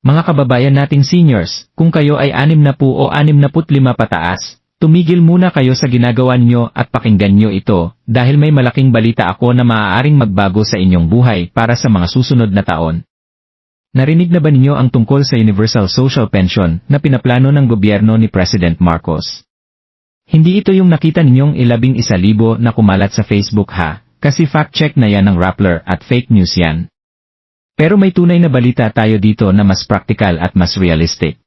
Mga kababayan nating seniors, kung kayo ay 60 o 65 pataas, tumigil muna kayo sa ginagawa nyo at pakinggan nyo ito, dahil may malaking balita ako na maaaring magbago sa inyong buhay para sa mga susunod na taon. Narinig na ba ninyo ang tungkol sa Universal Social Pension na pinaplano ng gobyerno ni President Marcos? Hindi ito yung nakita ninyong ilabing isa libo na kumalat sa Facebook ha, kasi fact check na yan ng Rappler at fake news yan. Pero may tunay na balita tayo dito na mas practical at mas realistic.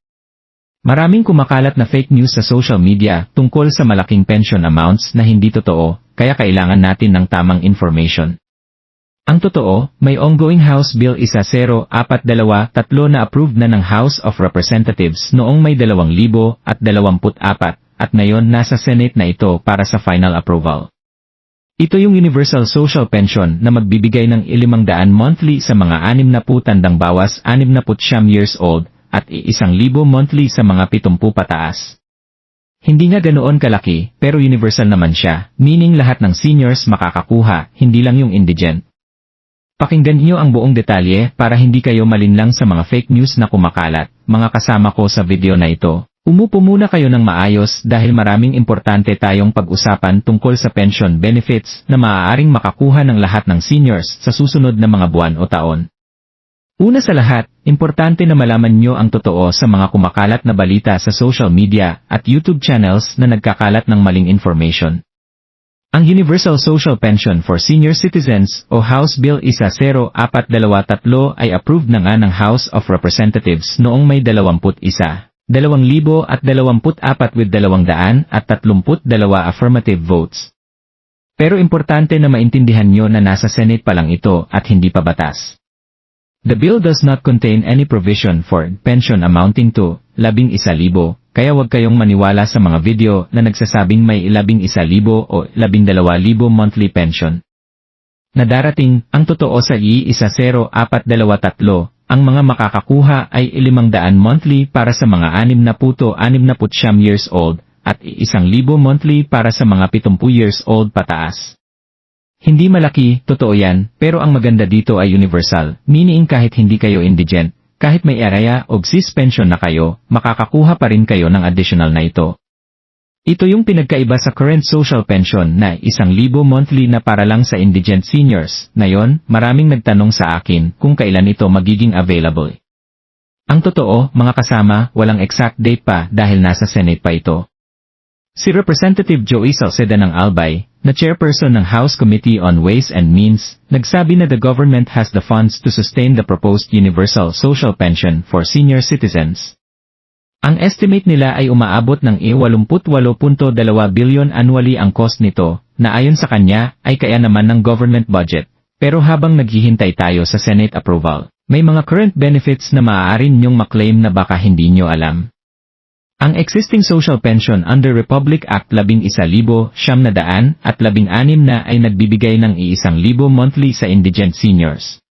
Maraming kumakalat na fake news sa social media tungkol sa malaking pension amounts na hindi totoo, kaya kailangan natin ng tamang information. Ang totoo, may ongoing House Bill 1043 na approved na ng House of Representatives noong may 2024 at ngayon nasa Senate na ito para sa final approval. Ito yung Universal Social Pension na magbibigay ng 500 monthly sa mga 60 tandang bawas 69 years old at 1,000 monthly sa mga 70 pataas. Hindi nga ganoon kalaki, pero universal naman siya, meaning lahat ng seniors makakakuha, hindi lang yung indigent. Pakinggan niyo ang buong detalye para hindi kayo malinlang sa mga fake news na kumakalat, mga kasama ko sa video na ito. Umupo muna kayo ng maayos dahil maraming importante tayong pag-usapan tungkol sa pension benefits na maaaring makakuha ng lahat ng seniors sa susunod na mga buwan o taon. Una sa lahat, importante na malaman nyo ang totoo sa mga kumakalat na balita sa social media at YouTube channels na nagkakalat ng maling information. Ang Universal Social Pension for Senior Citizens o House Bill 1043 ay approved na nga ng House of Representatives noong may 21, 2024 with 200 at 32 affirmative votes. Pero importante na maintindihan nyo na nasa Senate pa lang ito at hindi pa batas. The bill does not contain any provision for pension amounting to 11,000, kaya wag kayong maniwala sa mga video na nagsasabing may 11,000 o 12,000 monthly pension. Na darating, ang totoo sa I-1043, ang mga makakakuha ay 500 monthly para sa mga 60 69 years old at 1,000 monthly para sa mga 70 years old pataas. Hindi malaki, totoo yan, pero ang maganda dito ay universal, meaning kahit hindi kayo indigent, kahit may area o GSIS pension na kayo, makakakuha pa rin kayo ng additional na ito. Ito yung pinagkaiba sa current social pension na isang libo monthly na para lang sa indigent seniors. Ngayon, maraming nagtanong sa akin kung kailan ito magiging available. Ang totoo, mga kasama, walang exact date pa dahil nasa Senate pa ito. Si Representative Joey Salceda ng Albay, na chairperson ng House Committee on Ways and Means, nagsabi na the government has the funds to sustain the proposed universal social pension for senior citizens. Ang estimate nila ay umaabot ng I-88.2 billion annually ang cost nito, na ayon sa kanya, ay kaya naman ng government budget. Pero habang naghihintay tayo sa Senate approval, may mga current benefits na maaari ninyong maklaim na baka hindi nyo alam. Ang existing social pension under Republic Act 11,000 siyam na daan at 16 na ay nagbibigay ng iisang libo monthly sa indigent seniors.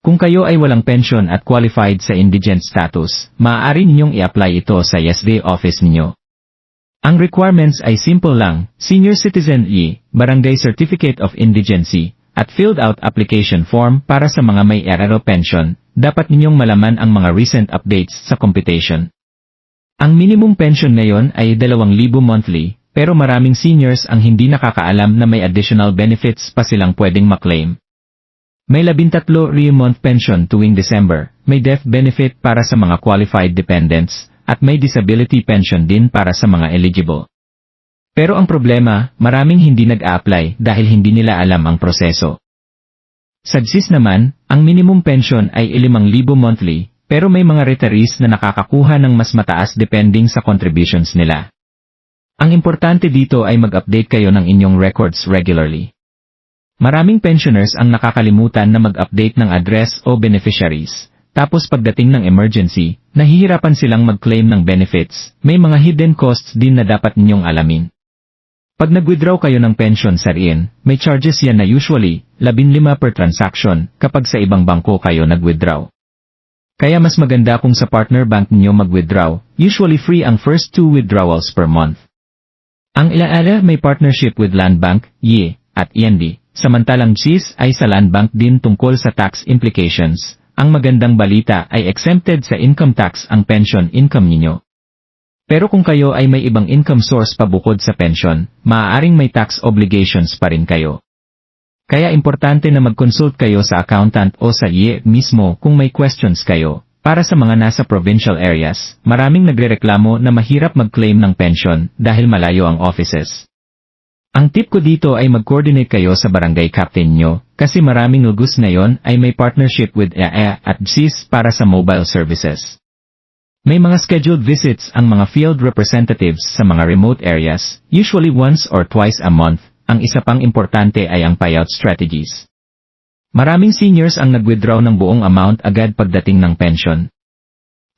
Kung kayo ay walang pension at qualified sa indigent status, maaari ninyong i-apply ito sa YesDay office ninyo. Ang requirements ay simple lang, Senior Citizen E, Barangay Certificate of Indigency, at filled out application form para sa mga may eraro pension, dapat ninyong malaman ang mga recent updates sa computation. Ang minimum pension ngayon ay 2,000 monthly, pero maraming seniors ang hindi nakakaalam na may additional benefits pa silang pwedeng maklaim. May labintatlo re-month pension tuwing December, may death benefit para sa mga qualified dependents, at may disability pension din para sa mga eligible. Pero ang problema, maraming hindi nag-a-apply dahil hindi nila alam ang proseso. Sa GSIS naman, ang minimum pension ay 5,000 monthly, pero may mga retirees na nakakakuha ng mas mataas depending sa contributions nila. Ang importante dito ay mag-update kayo ng inyong records regularly. Maraming pensioners ang nakakalimutan na mag-update ng address o beneficiaries. Tapos pagdating ng emergency, nahihirapan silang mag-claim ng benefits. May mga hidden costs din na dapat ninyong alamin. Pag nag-withdraw kayo ng pension sa RIN, may charges yan na usually 15 per transaction kapag sa ibang bangko kayo nag-withdraw. Kaya mas maganda kung sa partner bank niyo mag-withdraw, usually free ang first two withdrawals per month. Ang ilaala may partnership with Land Bank, YE, at END, samantalang GIS ay sa Land Bank din tungkol sa tax implications. ang magandang balita ay exempted sa income tax ang pension income ninyo. Pero kung kayo ay may ibang income source pa bukod sa pension, maaaring may tax obligations pa rin kayo. Kaya importante na mag-consult kayo sa accountant o sa IE mismo kung may questions kayo. Para sa mga nasa provincial areas, maraming nagrereklamo na mahirap mag-claim ng pension dahil malayo ang offices. Ang tip ko dito ay mag-coordinate kayo sa barangay captain nyo, kasi maraming lugus ngayon ay may partnership with EAA at BSIS para sa mobile services. May mga scheduled visits ang mga field representatives sa mga remote areas, usually once or twice a month. Ang isa pang importante ay ang payout strategies. Maraming seniors ang nag-withdraw ng buong amount agad pagdating ng pension.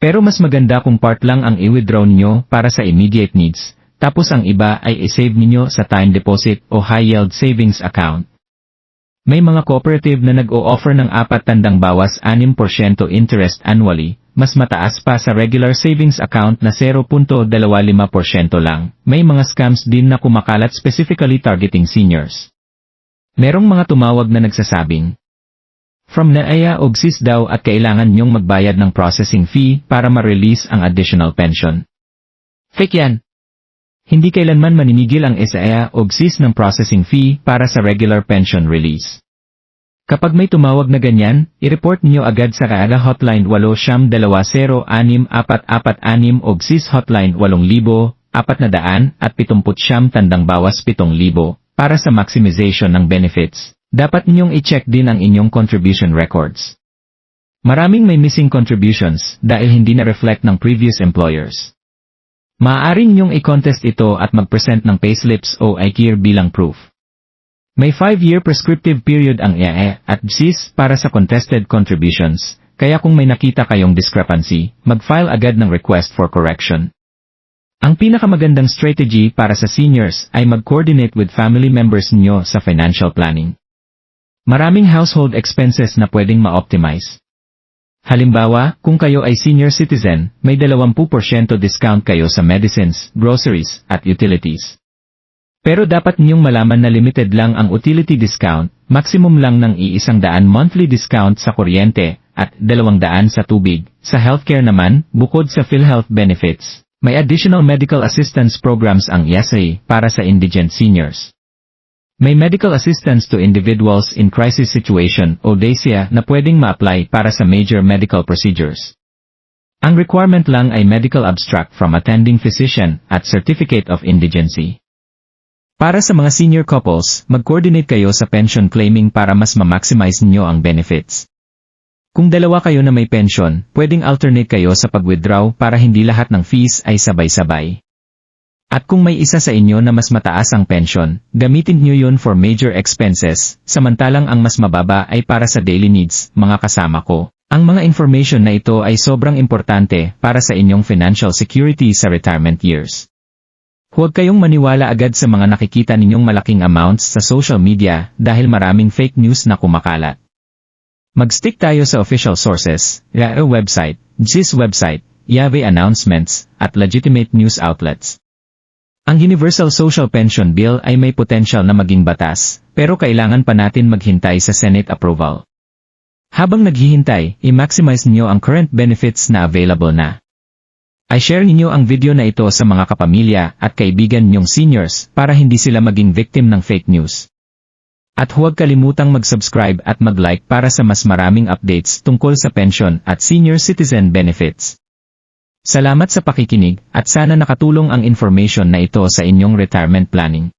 Pero mas maganda kung part lang ang i-withdraw niyo para sa immediate needs, tapos ang iba ay isave ninyo sa time deposit o high yield savings account. May mga cooperative na nag-o-offer ng apat tandang bawas 6% interest annually, mas mataas pa sa regular savings account na 0.25% lang. May mga scams din na kumakalat specifically targeting seniors. Merong mga tumawag na nagsasabing, From Naaya Ogsis daw at kailangan niyong magbayad ng processing fee para ma-release ang additional pension. Fake yan. Hindi kailanman maninigil ang SAA o GSIS ng processing fee para sa regular pension release. Kapag may tumawag na ganyan, i-report niyo agad sa Kaala Hotline 820-644-6 o GSIS Hotline 8,400 at 70 tandang bawas 7,000 para sa maximization ng benefits. Dapat ninyong i-check din ang inyong contribution records. Maraming may missing contributions dahil hindi na-reflect ng previous employers. Maaari ninyong i-contest ito at mag-present ng payslips o IKIR bilang proof. May 5-year prescriptive period ang EAE at BSIS para sa contested contributions, kaya kung may nakita kayong discrepancy, mag-file agad ng request for correction. Ang pinakamagandang strategy para sa seniors ay mag-coordinate with family members niyo sa financial planning. Maraming household expenses na pwedeng ma-optimize. Halimbawa, kung kayo ay senior citizen, may 20% discount kayo sa medicines, groceries, at utilities. Pero dapat niyong malaman na limited lang ang utility discount, maximum lang ng iisang daan monthly discount sa kuryente, at dalawang daan sa tubig. Sa healthcare naman, bukod sa PhilHealth benefits, may additional medical assistance programs ang ESA para sa indigent seniors. May medical assistance to individuals in crisis situation o DACIA na pwedeng ma-apply para sa major medical procedures. Ang requirement lang ay medical abstract from attending physician at certificate of indigency. Para sa mga senior couples, mag-coordinate kayo sa pension claiming para mas ma-maximize niyo ang benefits. Kung dalawa kayo na may pension, pwedeng alternate kayo sa pag-withdraw para hindi lahat ng fees ay sabay-sabay. At kung may isa sa inyo na mas mataas ang pension, gamitin niyo yun for major expenses, samantalang ang mas mababa ay para sa daily needs, mga kasama ko. Ang mga information na ito ay sobrang importante para sa inyong financial security sa retirement years. Huwag kayong maniwala agad sa mga nakikita ninyong malaking amounts sa social media dahil maraming fake news na kumakalat. Mag-stick tayo sa official sources, RAE website, GIS website, YAVE announcements, at legitimate news outlets. Ang Universal Social Pension Bill ay may potential na maging batas, pero kailangan pa natin maghintay sa Senate approval. Habang naghihintay, i-maximize niyo ang current benefits na available na. I-share ninyo ang video na ito sa mga kapamilya at kaibigan niyong seniors para hindi sila maging victim ng fake news. At huwag kalimutang mag-subscribe at mag-like para sa mas maraming updates tungkol sa pension at senior citizen benefits. Salamat sa pakikinig at sana nakatulong ang information na ito sa inyong retirement planning.